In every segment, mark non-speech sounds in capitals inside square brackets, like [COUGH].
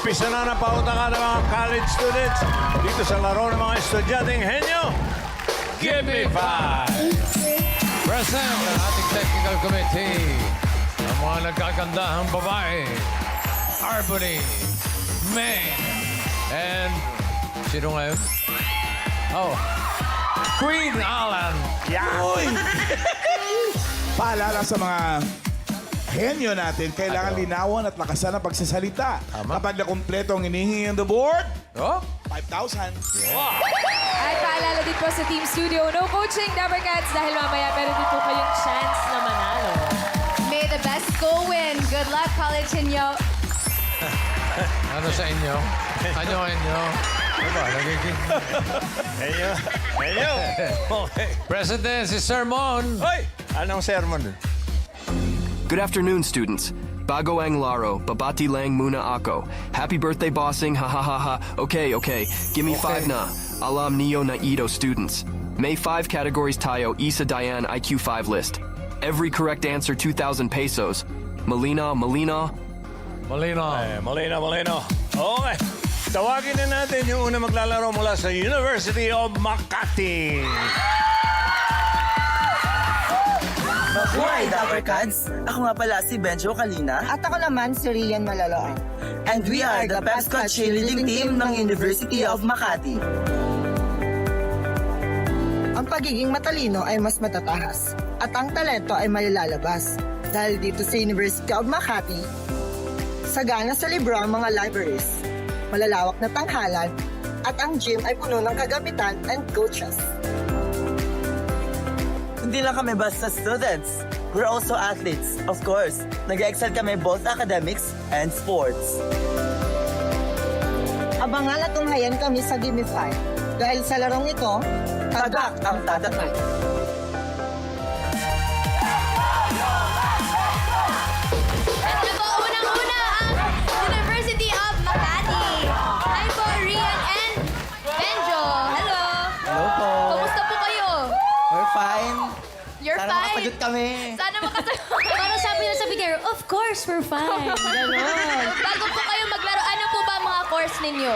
Umpisa na ng pautang ng mga college students dito sa laro ng mga estudyanteng henyo. Give me five! Present ang ating technical committee. Ang mga nagkagandahang babae. Arbony, May, and... Sino ngayon? Oh, Queen Alan. Uy! [LAUGHS] Paalala sa mga henyo natin, kailangan linawan at lakasan ang pagsasalita. Tama. Kapag nakumpleto ang hinihingi on the board, Oh, 5,000. At paalala din po sa Team Studio, no coaching, Dabber Cats, dahil mamaya meron din po kayong chance na manalo. May the best school win. Good luck, College Inyo. [LAUGHS] ano sa inyo? Ano inyo? Ano ba? Nagiging... Henyo! Henyo! Okay. [LAUGHS] President, si Sermon. Hoy! Anong sermon? Good afternoon, students. Bago ang laro, babati lang muna ako. Happy birthday, bossing, ha ha ha ha. Okay, okay, give me five na. Alam niyo na ito, students. May five categories tayo, Isa Diane IQ 5 list. Every correct answer, 2,000 pesos. Melina, Melina, Molino. Eh, malino, malino. Okay. Tawagin na natin yung una maglalaro mula sa University of Makati. Mabuhay, Dapper Cats! Ako nga pala si Benjo Kalina. At ako naman si Rian Malaloan. And we are the Pescot cheerleading team ng University of Makati. Ang pagiging matalino ay mas matatahas. At ang talento ay malilalabas. Dahil dito sa University of Makati, sagana sa libro ang mga libraries, malalawak na tanghalan, at ang gym ay puno ng kagamitan and coaches. Hindi lang kami basta students. We're also athletes, of course. Nag-excel kami both academics and sports. Abangan at tunghayan kami sa Dimify. Dahil sa larong ito, Tagak ang tatatay. Makasagot kami. Sana makasagot. [LAUGHS] Para sabi na sa video, of course, we're fine. Ganon. [LAUGHS] Bago po kayo maglaro, ano po ba ang mga course ninyo?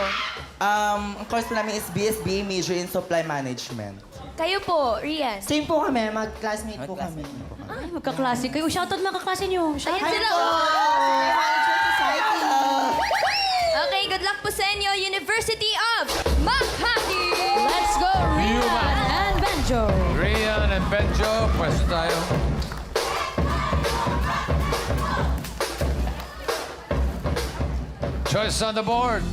Um, ang course po namin is BSB, Major in Supply Management. Kayo po, Rian. same po kami, mag-classmate po kami. Ay, magkaklase kayo. Shoutout mga kaklase nyo. Ayan Shoutout. sila. Okay, good luck po sa inyo, University of pwesto tayo. Choice on the board.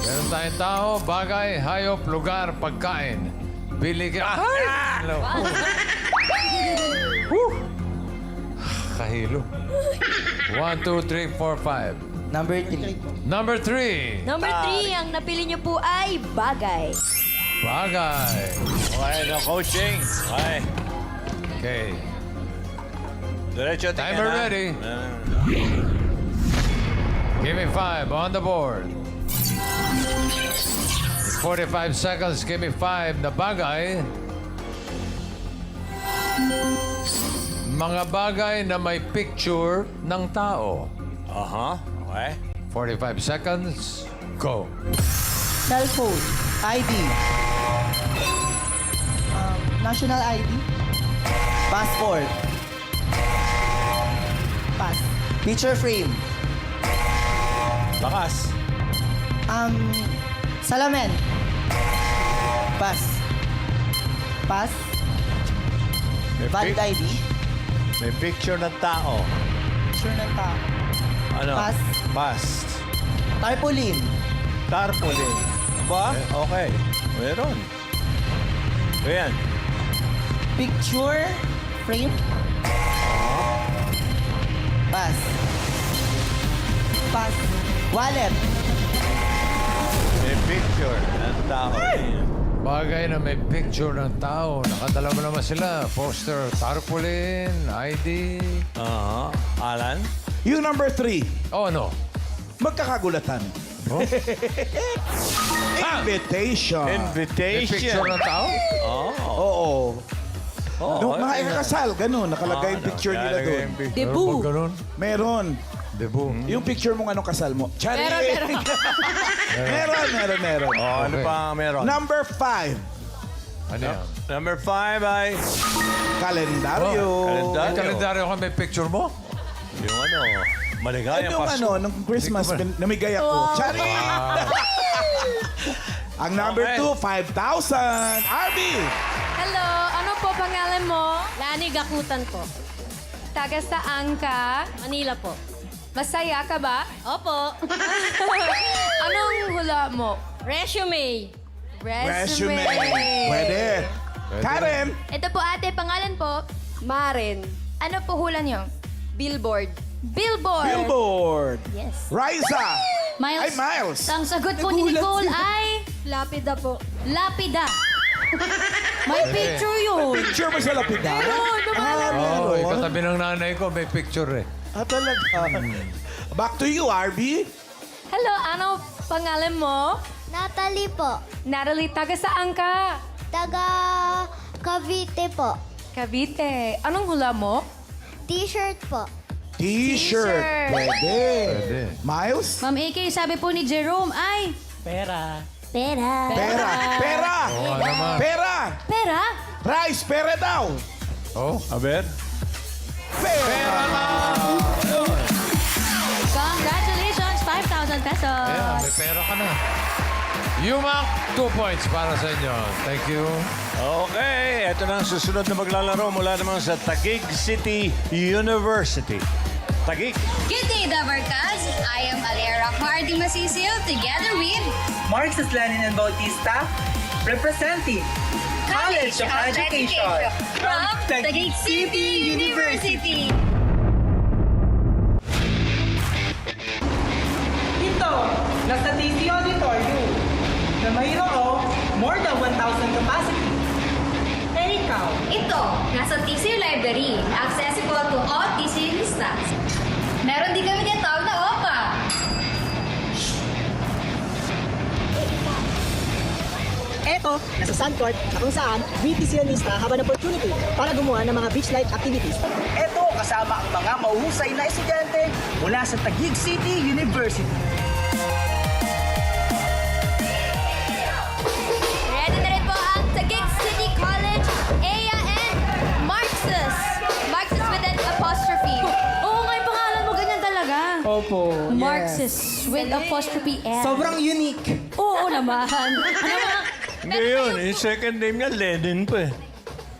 Meron tayong tao, bagay, hayop, lugar, pagkain. Bili ka. Ay! Hello. [LAUGHS] Woo! Kahilo. One, two, three, four, five. Number three. Number three. Number three, ang napili niyo po ay bagay. Bagay. Okay, no coaching. Okay. Okay. Diretso, tingnan Timer na. ready. Ah. Give me five on the board. 45 seconds, give me five na bagay. Mga bagay na may picture ng tao. Aha. Okay. 45 seconds, go. Cellphone, ID. National ID, Passport. pass. Picture frame. Bakas. Um, salamin, Pass. pass. May, Valid pic- ID. may picture ng tao. Sure ng tao. Ano? Pass. Pass. Tarpaulin. Tarpaulin. Ba? Okay. Meron. Ayan. Picture, frame, Pass. pass. Wallet. May picture ng tao. Bagay na may picture ng tao. Nakadala mo naman sila. Poster, tarpaulin, ID. Aha. Alan? Yung number three, Oh, ano? magkakagulatan. Oh? [LAUGHS] Invitation. May Invitation. picture ng tao? Oo. Oo. Nung mga ikakasal, ganun, nakalagay yung Ano, picture nila doon. yung Debut. Meron ba ganun? Meron. Debut. Yung picture mong anong kasal mo. Chari! Meron, meron. [LAUGHS] meron, meron, meron. Oh, ano Okay. pa ang meron? Number five, Ano yan? Number five ay kalendaryo. Oh, May kalendaryo. kalendaryo ka, may picture mo? yung ano, maligaya Yung Pasko. ano, nung Christmas, bin- namigay ako. Chari! [LAUGHS] Ang number Okay. two, 5,000. Arby! Po pangalan mo? Lani Gakutan po. Taga saan ka? Manila po. Masaya ka ba? Opo. [LAUGHS] Anong hula mo? Resume. Resume. Pwede. Karen! Ito po ate, pangalan po, Marin. ano po hula niyo? Billboard. Billboard. Billboard. Yes. Riza! Miles. Ay, Miles! Ang sagot po ni Nicole ay Lapida po. lapida. [LAUGHS] May picture yun. Picture mo sa lapidar? Ah, Oo, oh, katabi ng nanay ko, may picture eh. Ah, talaga. Back to you, Arby. Hello, ano pangalan mo? Natalie po. Natalie, taga saan ka? Taga Cavite po. Cavite. Anong hula mo? T-shirt po. T-shirt. Pwede. Pwede. Miles? Ma'am AK, sabi po ni Jerome ay Pera. Pera. Pera. Oo nga naman. Pera. pera. Rice, pera daw. Oh, Aber? Pera. Congratulations, 5,000 pesos. yeah, may pera ka na. Yumak, two points para sa inyo. Thank you. Okay, ito na ang susunod na maglalaro mula naman sa Taguig City University. Taguig. Good day, Dabarkas. I am Alera Hardy Masisil together with Marxist Lenin and Bautista, representing College of Education from Taguig City University. Ito, nasa TC Auditorium, na mayroong more than 1,000 capacity. Eh ikaw, Ito, nasa TC Library, accessible to all TC staffs. Meron din kami tinatawag na OPA. Eto, nasa Sandcourt na kung saan BTCanista have an opportunity para gumawa ng mga beach life activities. ito kasama ang mga mahuhusay na estudyante mula sa Taguig City University. Marxist with apostrophe S. Sobrang unique. Oo naman. [LAUGHS] Ano. Hindi yun. Yung second name niya, Lenin pa eh.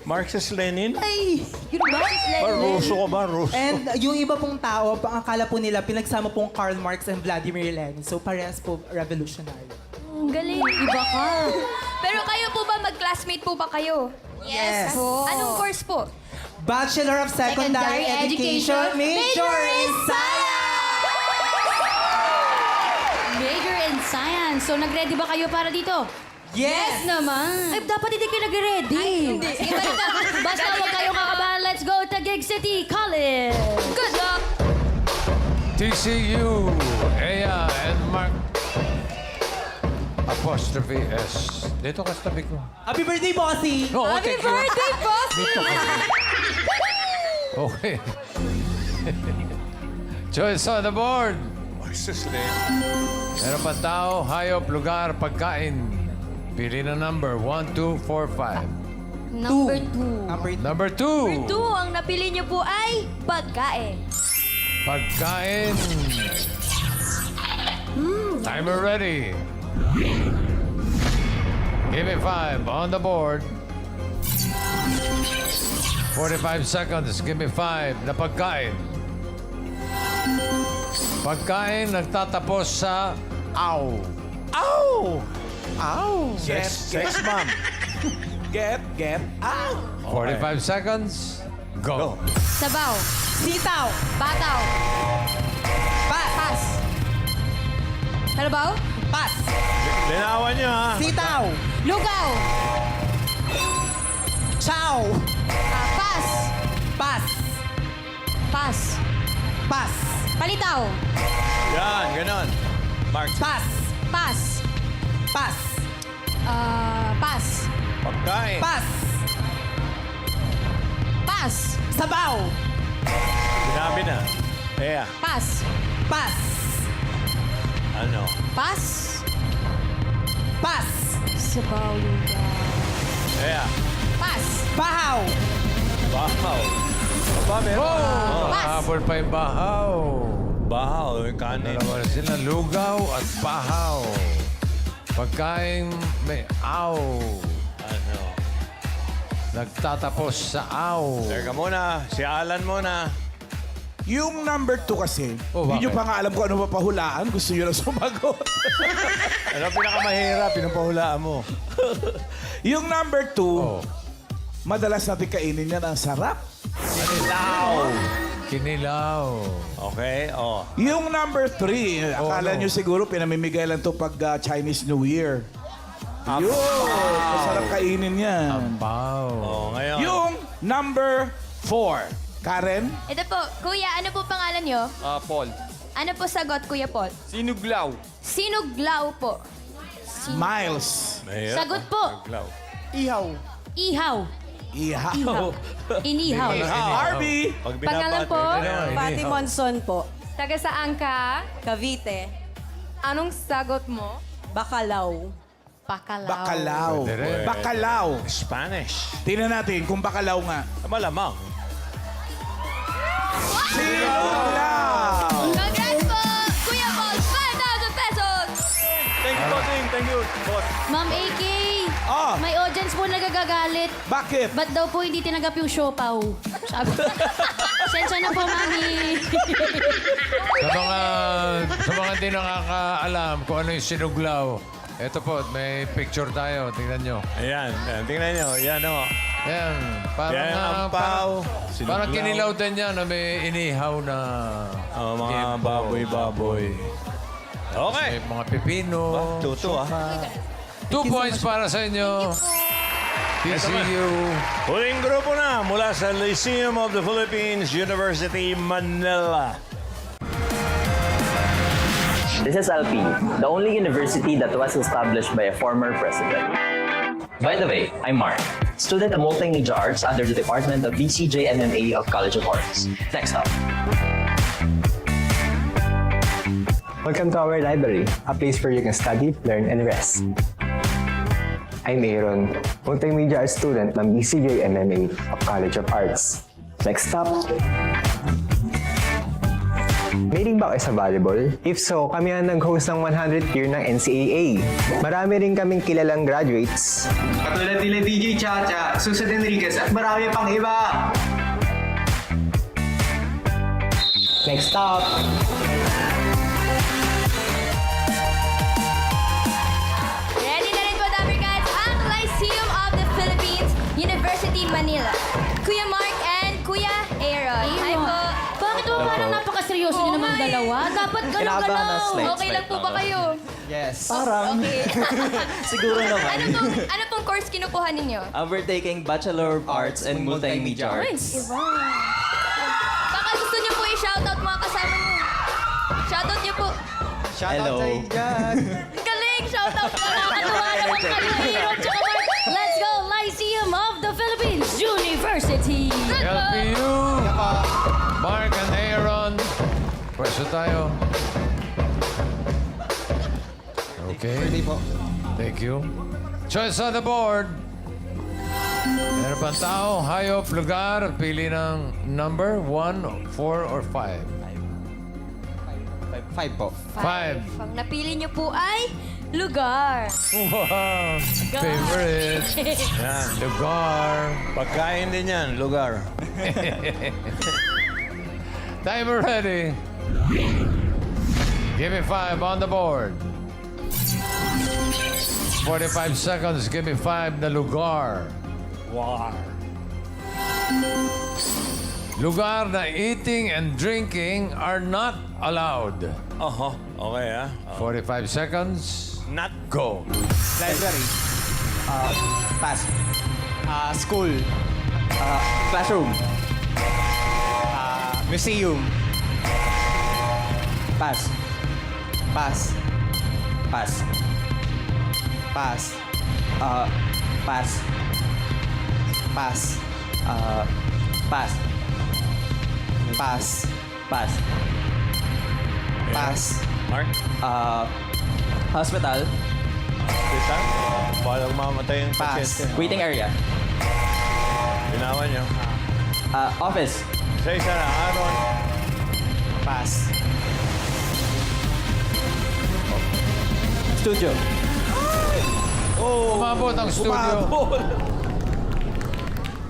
Marxist Lenin? Ay! Yun ba? Ba, Ruso ka ba? Ruso? And yung iba pong tao, ang akala po nila, pinagsama pong Karl Marx and Vladimir Lenin. So parehas po revolutionary. Ang galing. Iba ka. Pero kayo po ba, mag-classmate po ba kayo? Yes. Anong course po? Bachelor of Secondary, Secondary Education, Education, Major in Science! In Science. So, nag-ready ba kayo para dito? Yes! naman. Ay, dapat hindi kayo nag-ready. hindi. Sige, basta, [LAUGHS] basta huwag kayong kakabahan. Let's go to Gig City College. Good luck! TCU, Ea, and Mark. Apostrophe S. Dito ka sa tabi ko. Happy birthday, Bossy! No, Happy Birthday, [LAUGHS] boss! Okay. [LAUGHS] Choice on the board. Marxist Lenin. Meron pa tao, hayop, lugar, pagkain. Pili na number. 1, 2, 4, 5. Number two. Number Number 2. Two, ang napili niyo po ay pagkain. Pagkain. Timer ready. Give me five on the board. 45 seconds. Give me five na pagkain. Pagkain nagtatapos sa aw. Ow! Ow! Get, Sex, sex bomb. get, get out! 45 seconds. Go. Sabaw. Sitaw! Bataw. Pass! Pas. Kalabaw? Pass! Linawan niyo ha. Sitaw! Lugaw. Chow! Ah, pas. Pass! Pas. Pass! Palitaw. Yan, ganon. Marxist. Pass! Pas. Pass! Ah, pas. Pagkain. Pass! Pas. Sabaw! Sinabi na. Yeah. Pas. Pass. Ano? Pass. Pass. Sabaw lugaw. Yeah. Pass. Bahaw. Bahaw. Aba, meron. Oh! Pass. Habol pa yung bahaw. Bahaw, yung kanin. Dalawa na sila, lugaw at bahaw. Pagkain may aw. Ano? Nagtatapos sa aw. Teka muna, si Alan muna. Yung number two kasi, Oh, hindi nyo pa nga alam kung ano papahulaan. Gusto nyo lang sumagot. [LAUGHS] Ano pinakamahirap? Pinupahulaan mo. [LAUGHS] yung number two, Oh. madalas natin kainin yan. Ang sarap. Ilaw. Kinilaw. Okay, oh. Yung number three, akala no. nyo siguro pinamimigay lang to pag uh, Chinese New Year. Yun, masarap kainin yan. Ampaw. Oh, ngayon. Yung number four, Karen, Ito po, kuya, ano po pangalan nyo? Ah, Paul. Ano po sagot, Kuya Paul? Sinuglaw. Sinuglaw po. Miles. Sagot po. Iglaw. Ihaw. Ihaw. Ihaw, Inihaw. Harvey, Pag Pangalan po? Pati Monson po. Taga saan ka? Cavite. Anong sagot mo? Bacalaw. Bakalaw. Bacalao. Pwede rin. Bacalao. Spanish. Tingnan natin kung bacalao nga. Malamang. Sinuglaw! Congrats po, Kuya Paul! 5,000 pesos! Thank you, bossing. Thank you, boss. Ma'am AK, Ah, may audience po nagagagalit. bakit? Ba't daw po hindi tinagap yung siopaw? Sabi Sensya na po, mami. Sa mga, sa mga hindi nakakaalam kung ano yung sinuglaw, ito po, may picture tayo. Tingnan nyo. Ayan, ayan, tingnan nyo. Ayan, oh. Yan. Parang, Yan, ah, ampaw, parang, sinuglaw. parang kinilaw din yan na may inihaw na Oh, mga baboy-baboy. Okay. may mga pipino. Tuto, ah. Two points para sa inyo. TCU. Huling grupo na mula sa Lyceum of the Philippines, University, Manila. This is LP, the only university that was established by a former president. By the way, I'm Mark, student of multimedia arts under the Department of BCJ MMA of College of Arts. Next up. Welcome to our library, a place where you can study, learn, and rest. I'm Aaron, multimedia arts student ng BCJ MMA of College of Arts. Next stop. Mating ba kayo sa volleyball? If so, kami ang nag-host ng 100th year ng NCAA. Marami rin kaming kilalang graduates. Katulad nila DJ Chacha, Susan Enriquez at marami pang iba. Next stop. Dapat Kinabahan na galaw-galaw. slide. Okay lang po ba kayo? Yes. Parang. Okay. [LAUGHS] Siguro ano naman. pong, ano pong course kinukuha ninyo? Uh, we're taking Bachelor of Arts and Multimedia Arts. Baka gusto niyo po i-shoutout mga kasama niyo. Shoutout niyo po. Hello. Galing! Shoutout Pwesto tayo. Okay. Thank you. Choice on the board. Meron pang tao, hayop, lugar, pili ng number, one, four, or five. Five po. Five. Ang napili niyo po ay lugar. Wow! Favorite. [LAUGHS] Yan. Lugar. Pagkain din yan, lugar. [LAUGHS] Timer ready. Give me five on the board. 45 seconds. Give me five na lugar. War. Lugar na eating and drinking are not allowed. Oho. Okay, ah. 45 seconds. Not Go. Library. Uh, pass. Uh, school. Uh, classroom. Uh, museum. Pass. Pass. Pass. Pass. Uh, pass. Pass. Uh, pass. Pass. Pass. Pass. Mark? Uh, hospital. Kita? Balang mamatay yung pasyente. Waiting area. Binawan niyo. Uh, office. Isa-isa na. Aaron. Pass. Studio. Oh, Umabot ang studio. umabot.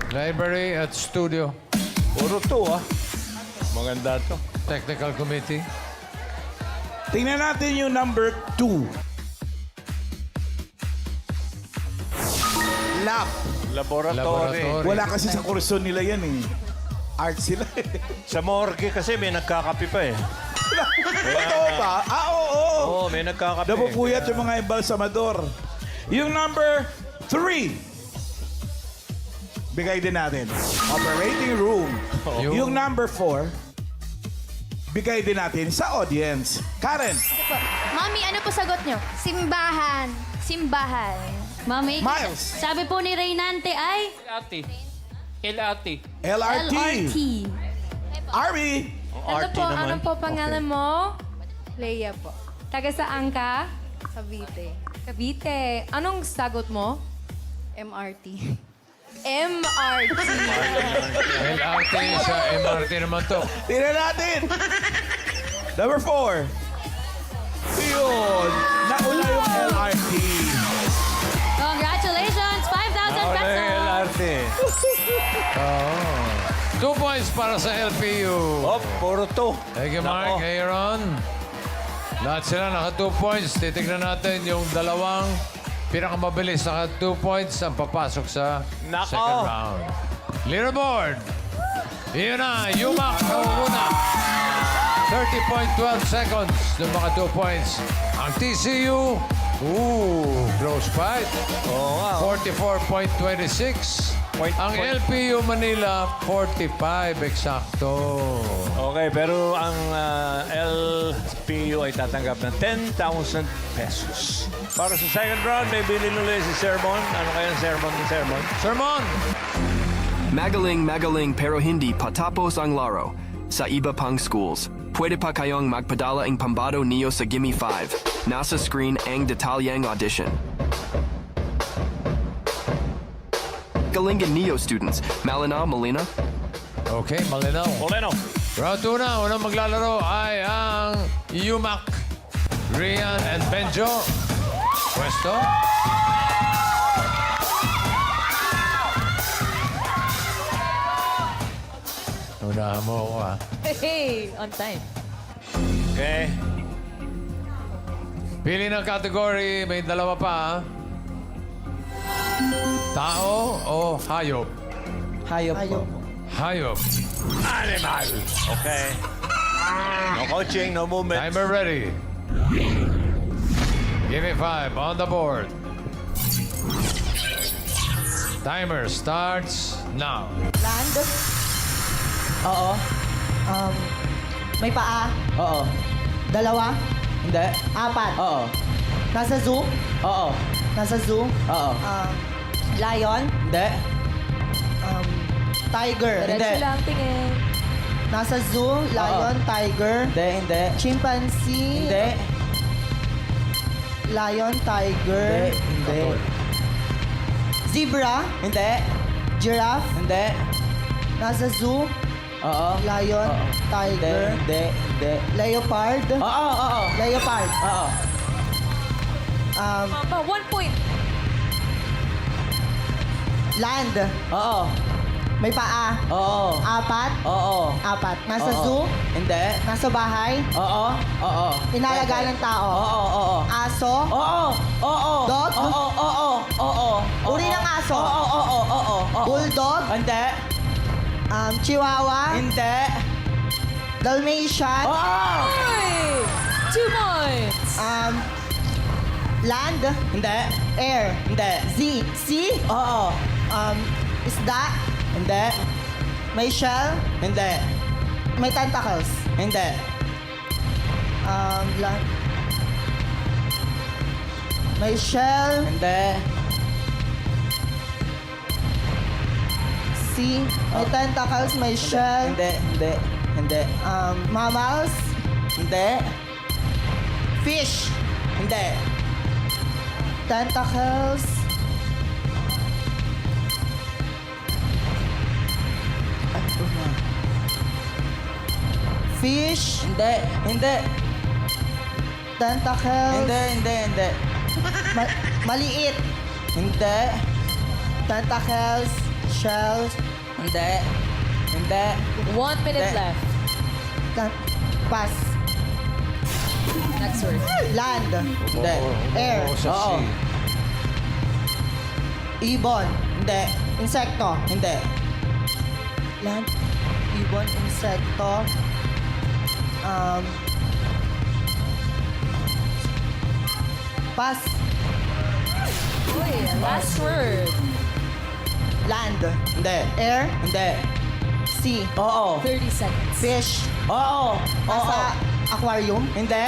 Library at studio. Puro to, ah. Maganda to. Technical committee. Tingnan natin yung number two. Lab. Laboratory. Laboratory. Wala kasi sa kurso nila yan eh. Art sila eh. [LAUGHS] Sa morgue kasi may nagkakapi pa eh. [LAUGHS] Totoo ba? Ah, oo. oo. Oo, may nagkakapi. Napupuyat yung mga embalsamador. Yung number three. Bigay din natin. Operating room. Yung- Yung number four. Bigay din natin sa audience. Karen. Mami, ano po sagot nyo? Simbahan. Simbahan. Mami, Miles. sabi po ni Reynante ay LRT. LRT. LRT. LRT. Army. Ano RT po, naman. ano po pangalan mo? Leia po. Taga saan ka? Cavite. Cavite. Anong sagot mo? MRT. MRT. LRT sa MRT naman to. Tingnan natin. Number four. Yun. Nauna yung LRT. LRT. Oh. Two points para sa LPU. Oh, puro to. Thank you, Mark. Nako. Aaron. Lahat sila naka two points. Titignan natin yung dalawang pinakamabilis naka two points ang papasok sa Nako. second round. Leaderboard. Iyon na, Yumak ang una. 30.12 seconds ng mga two points. Ang TCU, ooh, close fight. Oo nga. oh. 44.26. Point- ang point. LPU Manila, 45 eksakto. Okay, pero ang ah, LPU ay tatanggap ng 10,000 pesos. Para sa second round, may bilin ulit si Sermon. Ano kaya ang Sermon ni Sermon? Sermon! Magaling magaling pero hindi patapos ang laro. Sa iba pang schools, pwede pa kayong magpadala ang pambado niyo sa Gimme 5. Nasa screen ang detalyeng audition. Galingan Neo students, Malina, Molina, Okay, malinaw. Moleno. Round 2 na. Unang maglalaro ay ang Yumak, Rian, and Benjo. Pwesto. Unahan mo ako, ah. Hey, on time. Okay. Pili ng category. May dalawa pa, ah. Tao o hayop? Hayop po. Hayop. Animal. Okay. No coaching, no movement. Timer ready. Give me five on the board. Timer starts now. Land. Oo. Um, may paa. Oo. Dalawa. Hindi. Apat. Oo. Nasa zoo. Oo. Nasa zoo. Oo. Um, lion. Hindi. Um, tiger. Diretso lang tingin. Nasa zoo, lion, tiger. Hindi, hindi. Chimpanzee. Hindi. Lion, tiger. Hindi, hindi. Zebra. Hindi. Giraffe. Hindi. Nasa zoo. Oo. Lion, tiger. Hindi, hindi. Leopard. Oo, oo, Leopard. Oo. Um, Mama, one point. Land. Oo. May paa. Oo. Apat. Oo. Apat. Nasa zoo? Hindi. Nasa bahay? Oo. Oo. Inalagaan ng tao? Oo. Oo. Aso? Oo. Oo. Dog? Oo. Oo. Oo. Uri ng aso? Oo. Oo. Oo. Bulldog? Hindi. Um, Chihuahua? Hindi. Dalmatian? Oo. Hey! Two points. Um, land? Hindi. Air? Hindi. Sea? Sea? Oo. Um, isda? Hindi. May shell? Hindi. May tentacles? Hindi. Um, land. May shell? Hindi. Sea? May tentacles, may shell? Hindi, hindi, hindi. Um, mammals? Hindi. Fish. Hindi. Tentacles. Fish. Hindi. Hindi. Tentacles. Hindi, hindi, hindi. [LAUGHS] Ma- maliit. Hindi. Tentacles. Shells. Hindi. Hindi. One minute Hindi. left. Tan- pass. Next word. Land. Hindi. Air. Oo. Ibon. Hindi. Insekto. Hindi. Land. Ibon. Insekto. Um. Pass. Uy, last word. Land. Hindi. Air. Hindi. Sea. Oo. 30 seconds. Fish. Oo. Nasa aquarium. Hindi.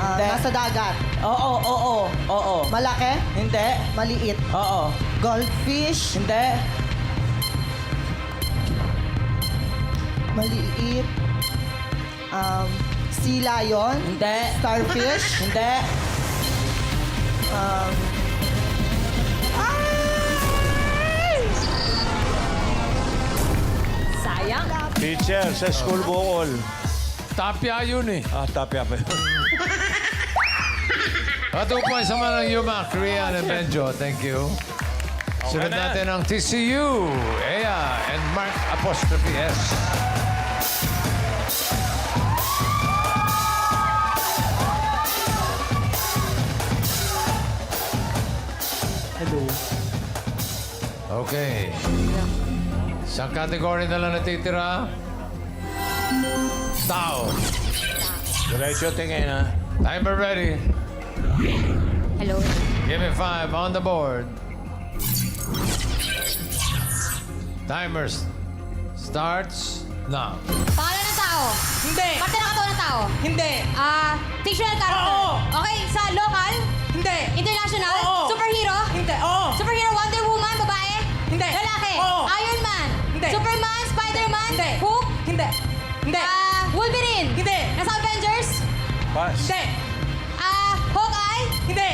Ah, Hindi. Nasa dagat. Oo, oo, oo. Malaki. Hindi. Maliit. Oo. Goldfish. Hindi. Maliit. Um, sea lion. Hindi. Starfish. [LAUGHS] Hindi. Um, Sayang. Teacher, sa school bukol. Tapia yun eh. Ah, tapya pa yun. [LAUGHS] At two points naman ng Yuma, Korean and Benjo. Thank you. Sunod na. natin ang TCU, Ea, and Mark apostrophe S. hello. Okay. Isang category na lang natitira. Tao. Diretso tingin, ha? Timer ready. Hello. Give me five on the board. Timers starts now. Pangalan ng tao. Hindi. Parte ng katawan ng tao. Hindi. Ah, fictional character. Oo. Okay, sa local, Hindi. international, Oo. superhero, Hindi. Oo. superhero Wonder Woman, babae, Hindi. lalaki, Oo. Iron Man, Hindi. Superman, Spider-Man, Hindi. Hulk, Hindi. Hindi. ah, Wolverine, Hindi. nasa Avengers, Pass. Hindi. ah, Hawkeye, Hindi.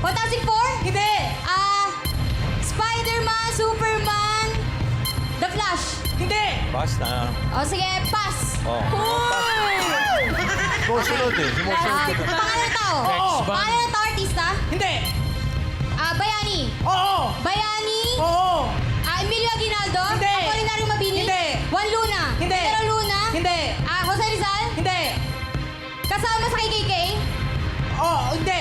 Fantastic Four, Hindi. ah, Spider-Man, Superman, The Flash. Hindi. Pass na. O sige, pass. Oh. Uy! Sumusunod eh. Sumusunod Ah, pangalan ng tao. Oo. Pangalan ng tao artista. Hindi. Bayani. Oo. Bayani. Oo. Ah, Emilio Aguinaldo. Hindi. Apolinario Mabini. Hindi. Juan Luna. Hindi. Pedro Luna. Hindi. Ah, Jose Rizal. Hindi. Kasama sa KKK. Oo. Hindi.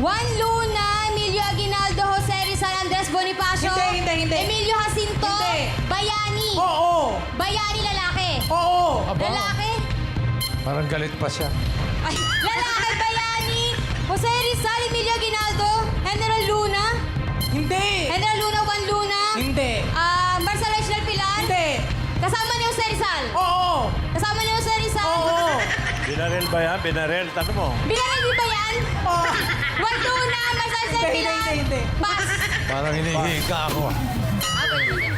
Juan Luna, Emilio Aguinaldo, Jose Rizal, Andres Bonifacio. Hindi, hindi, hindi. Emilio Jacinto. Hindi. Bayani. Oo. Bayani lalaki. Oo. Aba, Lalaki. parang galit pa siya. Ay, lalaki Bayani. Jose Rizal, Emilio Aguinaldo, General Luna. Hindi. General Luna, Juan Luna. Hindi. Ah, Marcelo Reginald Pilar. Hindi. Kasama ni Jose Rizal. Oo. Kasama ni Jose Rizal. Oo. Binarel ba yan? Binarel? Tanong mo. Binaril ba yan? Oo. Juan Luna, Marcelo Reginald Hindi, Pilar. hindi, hindi. Pass. Parang hinihika ako.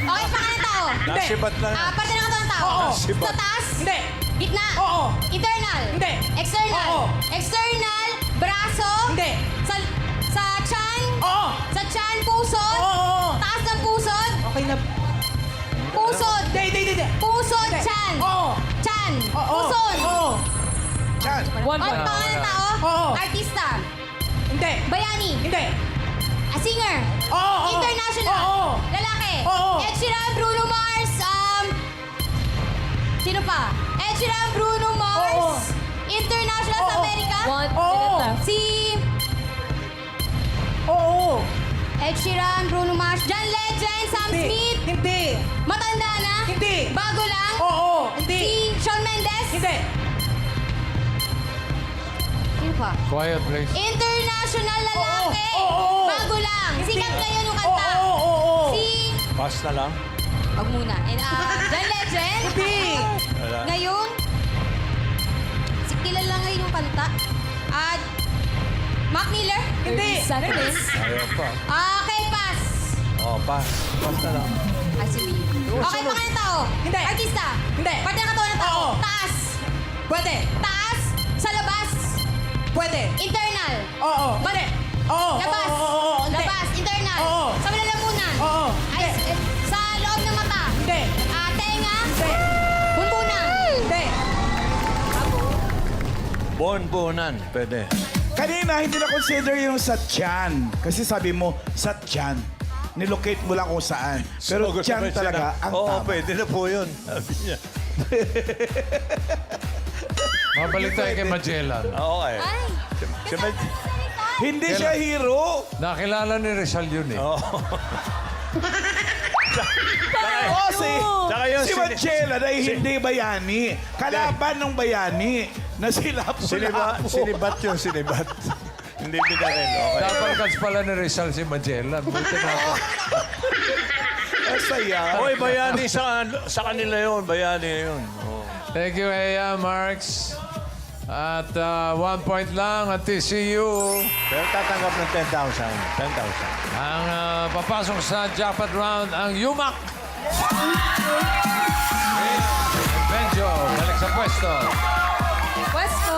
Okay, pangalan ng tao. Nasibat lang. Ah, parte ng katawan ng tao. Oo. Sibat. Sa taas. Hindi. Gitna. Oo. Internal. Hindi. External. Oo. External. Braso. Hindi. Sa. Oo. Chan, pusod. Oo. Taas ng pusod. Okay na. Pusod. Hindi, hindi, hindi. Pusod, chan. Oo. Chan. Oo. Pusod. Oo. One Okay, point. pangalan ng tao. Oo. Artista. Hindi. Bayani. Hindi. A singer. Oo. oo. International. Oo. Lalaki. Oo. Ed Sheeran, Bruno Mars. Um, sino pa? Ed Sheeran, Bruno Mars. Oo. International sa Oo. Amerika. One Oo. minute left. Si Ed Sheeran, Bruno Mars. John Legend, Sam Hindi. Smith. Hindi. Matanda na. Hindi. Bago lang. Oo. Hindi. Si Shawn Mendes. Hindi. Sino pa? Quiet, please. International lalaki. Oo. Oo. Bago lang. Sikat ngayon yung kanta. Oo. Oo. Oo. Si... Pass na lang. Wag muna. And, uh, John Legend. Hindi. Wala. Ngayon, si kilala ngayon yung kanta. At Mac Miller. Hindi. Seconds. Ayaw pa. Ah, okay, pass. Oh, pass. Pass na lang. Ay, si Lee. Okay, pangalan ng tao. Hindi. Artista. Hindi. Parte ng katawan ng tao. Oo. Taas. Pwede. Taas. Pwede. Internal. Oo. Mali. Oo. Labas. Oo, oo, oo, hindi. Labas. Internal. Oo. Sa malalamunan. Oo. Ay, eh, sa loob ng mata. Hindi. Ah, tenga. Hindi. Bunbunan. Hindi. Bonbonan. Pwede. Kanina, hindi na consider yung sa tiyan. Kasi sabi mo, sa tiyan. Nilocate mo lang kung saan. Pero Sumagot tiyan talaga ng, ang Oo, tama. pwede na po yun. Sabi niya. [LAUGHS] Mabalik tayo kay Magellan. Okay. Ay. Si Mag- Hindi siya hero. Nakilala ni Rizal yun eh. Oo. Oh, si, Saka yun, si sini- Magellan ay si- hindi bayani. Kalaban ng bayani na sila Siniba, sinibat yung sinibat. [LAUGHS] Hindi binarin. Okay. Napalkas pala ni Rizal si Magellan. Buti na ako. [LAUGHS] Saya. Hoy, bayani sa, sa kanila yun. Bayani yun. Oh. Thank you, Aya Marks. At uh, one point lang at TCU. Pero tatanggap ng 10,000. 10,000. Ang uh, papasok sa jackpot round ang Yumak. Benjo, balik sa pwesto. Pwesto.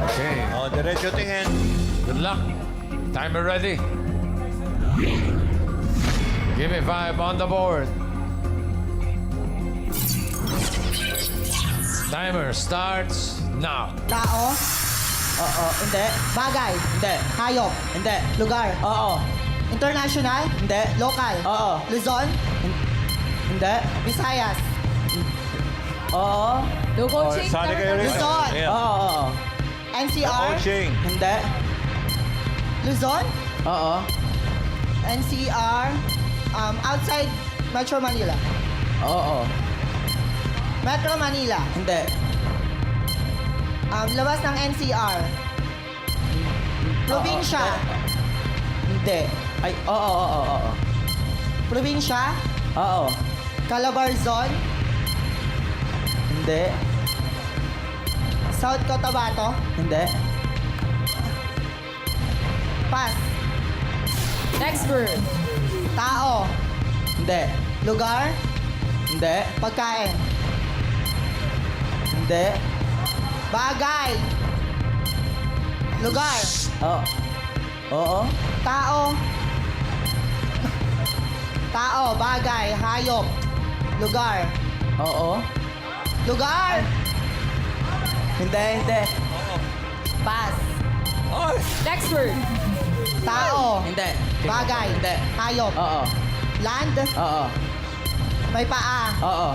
Okay, Oh, diretso tingin. good luck. Timer ready. Give me five on the board. Timer starts now. Tao? Oo. Hindi. Bagay? Hindi. Hayop? Hindi. Lugar? Oo. International? Hindi. Local? Oo. Luzon? Hindi. Visayas? Oo. No Oh, coaching. sali kayo rin. Luzon? Oo. NCR? Coaching. Hindi. Luzon? Oo. NCR? Um, outside Metro Manila? Oo. Metro Manila? Hindi. Um, labas ng NCR? Probinsya? Hindi. Ay, oo, oo, oo, oo. Probinsya? Oo. Calabarzon? Hindi. South Cotabato? Hindi. Pass. Next word. Tao? Hindi. Lugar? Hindi. Pagkain? Hindi. Bagay? Lugar? Oo. Oo. Tao? Tao, bagay, hayop. Lugar? Oo. Lugar? Hindi, hindi. Pass. Next word. Tao? Hindi. Bagay? Hindi. Hayop? Oo. Land? Oo. May paa? Oo.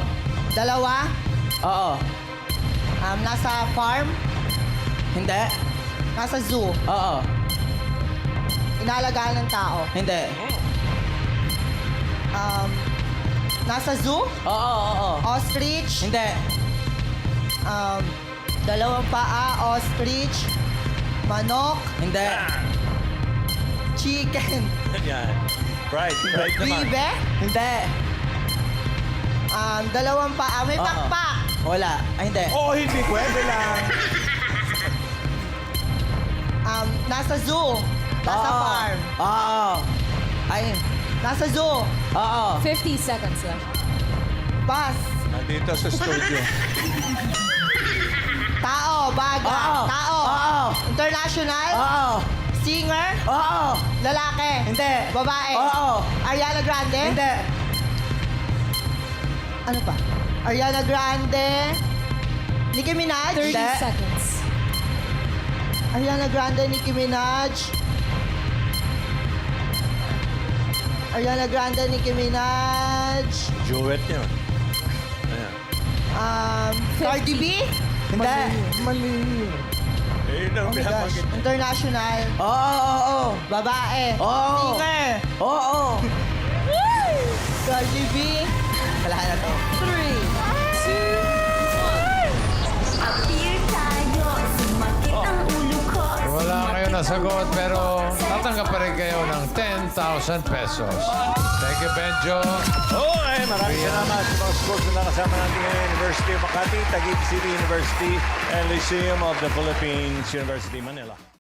Dalawa? Oo. Um, nasa farm? Hindi. Nasa zoo? Oo. Inalagaan ng tao? Hindi. Um, nasa zoo? Oo, oo, oo. Ostrich? Hindi. Um, dalawang paa, ostrich. Manok? Hindi. Chicken? [LAUGHS] Yan. Right. Right naman. Bibe? Hindi. Um, dalawang paa. May Oo. pakpak. Wala. Ay, hindi. Oo, hindi. Pwede lang. [LAUGHS] Um, nasa zoo. Nasa Oo. farm. Oo. Ay, Nasa zoo. Oo. 50 seconds left. Pass. Nandito sa studio. [LAUGHS] Tao. Baga. Oo. Tao. Oo. International. Oo. Singer. Oo. Lalaki. Hindi. Babae. Oo. Ariana Grande. Hindi. Ano pa? Ariana Grande. Nicki Minaj. 30 Hindi. seconds. Ariana Grande, Nicki Minaj. Ariana Grande, Nicki Minaj. Duet yun. Ayan. Um, Cardi B? Hindi. Mali. Eh, yun ang Oh my gosh. pinapagit. International. Oo, oo, oo. Babae. Oo. Singer. Oo. Cardi B. Wala na to. Three. Nasagot pero tatanggap pa rin kayo ng 10,000 pesos. Thank you, Benjo. Okay, maraming salamat sa mga sports na nakasama natin ngayon. University of Makati, Taguig City University, and Lyceum of the Philippines, University, Manila.